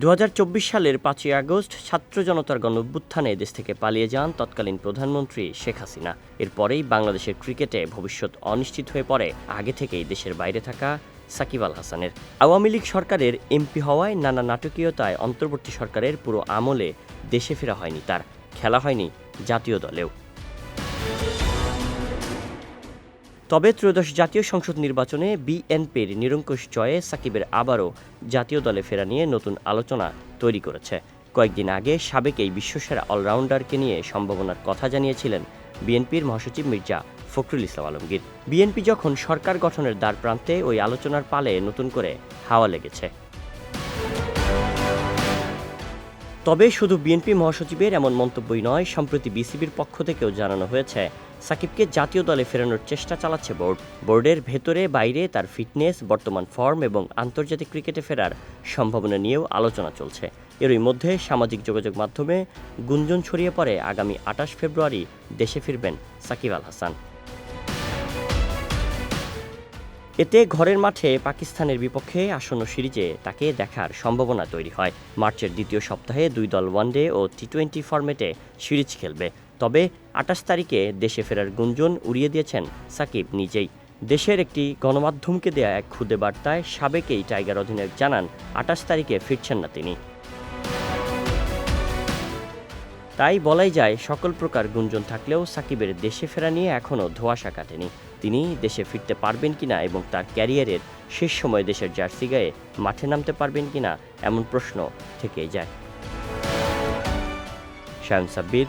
দু হাজার চব্বিশ সালের পাঁচই আগস্ট ছাত্র জনতার গণ অভ্যুত্থানে দেশ থেকে পালিয়ে যান তৎকালীন প্রধানমন্ত্রী শেখ হাসিনা। এরপরেই বাংলাদেশের ক্রিকেটে ভবিষ্যৎ অনিশ্চিত হয়ে পড়ে। আগে থেকেই দেশের বাইরে থাকা সাকিব আল হাসানের। আওয়ামী লীগ সরকারের এমপি হওয়ায় নানা নাটকীয়তায় অন্তর্বর্তী সরকারের পুরো আমলে দেশে ফেরা হয়নি তার। খেলা হয়নি জাতীয় দলেও। তবে ত্রয়োদশ জাতীয় সংসদ নির্বাচনে বিএনপির নিরঙ্কুশ জয়ে সাকিবের আবারও জাতীয় দলে ফেরা নিয়ে নতুন আলোচনা তৈরি করেছে। কয়েকদিন আগে সাবেক এই বিশ্বসেরা অলরাউন্ডারকে নিয়ে সম্ভাবনার কথা জানিয়েছিলেন বিএনপির মহাসচিব মির্জা ফখরুল ইসলাম আলমগীর। বিএনপি যখন সরকার গঠনের দ্বার প্রান্তে ওই আলোচনার পালে নতুন করে হাওয়া লেগেছে। তবে শুধু বিএনপি মহাসচিবের এমন মন্তব্যই নয়, সম্প্রতি বিসিবির পক্ষ থেকেও জানানো হয়েছে সাকিবকে জাতীয় দলে ফেরানোর চেষ্টা চালাচ্ছে বোর্ড। বোর্ডের ভেতরে বাইরে তার ফিটনেস, বর্তমান ফর্ম এবং আন্তর্জাতিক ক্রিকেটে ফেরার সম্ভাবনা নিয়েও আলোচনা চলছে। এরই মধ্যে সামাজিক যোগাযোগ মাধ্যমে গুঞ্জন ছড়িয়ে পড়ে আগামী আটাশ ফেব্রুয়ারি দেশে ফিরবেন সাকিব আল হাসান। এতে ঘরের মাঠে পাকিস্তানের বিপক্ষে আসন্ন সিরিজে তাকে দেখার সম্ভাবনা তৈরি হয়। মার্চের দ্বিতীয় সপ্তাহে দুই দল ওয়ানডে ও টি টোয়েন্টি ফরম্যাটে সিরিজ খেলবে। তবে আঠাশ তারিখে দেশে ফেরার গুঞ্জন উড়িয়ে দিয়েছেন সাকিব নিজেই। দেশের একটি গণমাধ্যমকে দেয়া এক খুদে বার্তায় সাবেক এই টাইগার অধিনায়ক জানান, আঠাশ তারিখে ফিরছেন না তিনি। তাই বলাই যায়, সকল প্রকার গুঞ্জন থাকলেও সাকিবের দেশে ফেরা নিয়ে এখনও ধোঁয়াশা কাটেনি। তিনি দেশে ফিরতে পারবেন কিনা এবং তার ক্যারিয়ারের শেষ সময় দেশের জার্সি গায়ে মাঠে নামতে পারবেন কিনা, এমন প্রশ্ন থেকেই যায়। Shayan Sabbir